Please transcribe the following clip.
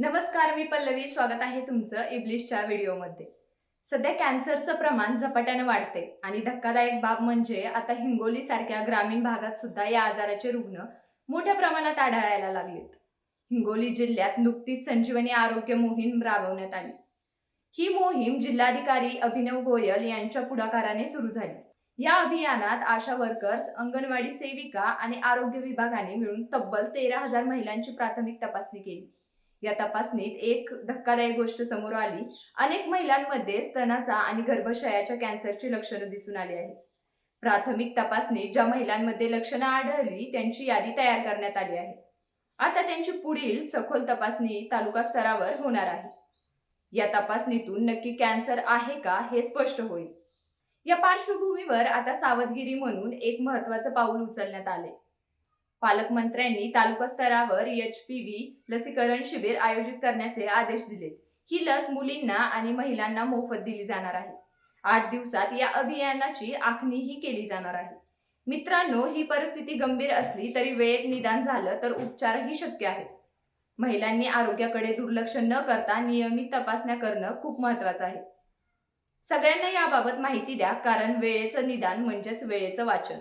नमस्कार मी पल्लवी. स्वागत आहे तुमचं इब्लिशच्या व्हिडिओमध्ये. सध्या कॅन्सरचं प्रमाण झपाट्याने वाढते आणि धक्कादायक बाब म्हणजे आता हिंगोली सारख्या ग्रामीण भागात सुद्धा या आजाराचे रुग्ण मोठ्या प्रमाणात आढळायला लागलेत. हिंगोली जिल्ह्यात नुकतीच संजीवनी आरोग्य मोहीम राबवण्यात आली. ही मोहीम जिल्हाधिकारी अभिनव गोयल यांच्या पुढाकाराने सुरू झाली. या अभियानात आशा वर्कर्स अंगणवाडी सेविका आणि आरोग्य विभागाने मिळून तब्बल तेरा हजार महिलांची प्राथमिक तपासणी केली. या तपासणीत एक धक्कादायक गोष्ट समोर आली. अनेक महिलांमध्ये स्तनाचा आणि गर्भाशयाच्या कॅन्सरची लक्षणं दिसून आली आहेत. प्राथमिक तपासणीत ज्या महिलांमध्ये लक्षणं आढळली त्यांची यादी तयार करण्यात आली आहे. आता त्यांची पुढील सखोल तपासणी तालुका स्तरावर होणार आहे. या तपासणीतून नक्की कॅन्सर आहे का हे स्पष्ट होईल. या पार्श्वभूमीवर आता सावधगिरी म्हणून एक महत्वाचं पाऊल उचलण्यात आले पालकमंत्र्यांनी तालुका स्तरावर एच पी व्ही लसीकरण शिबिर आयोजित करण्याचे आदेश दिले. ही लस मुलींना आणि महिलांना मोफत दिली जाणार आहे. आठ दिवसात या अभियानाची आखणीही केली जाणार आहे. मित्रांनो ही परिस्थिती गंभीर असली तरी वेळेत निदान झालं तर उपचारही शक्य आहेत महिलांनी आरोग्याकडे दुर्लक्ष न करता नियमित तपासण्या करणं खूप महत्वाचं आहे. सगळ्यांना याबाबत माहिती द्या कारण वेळेचं निदान म्हणजेच वेळेचं वाचन.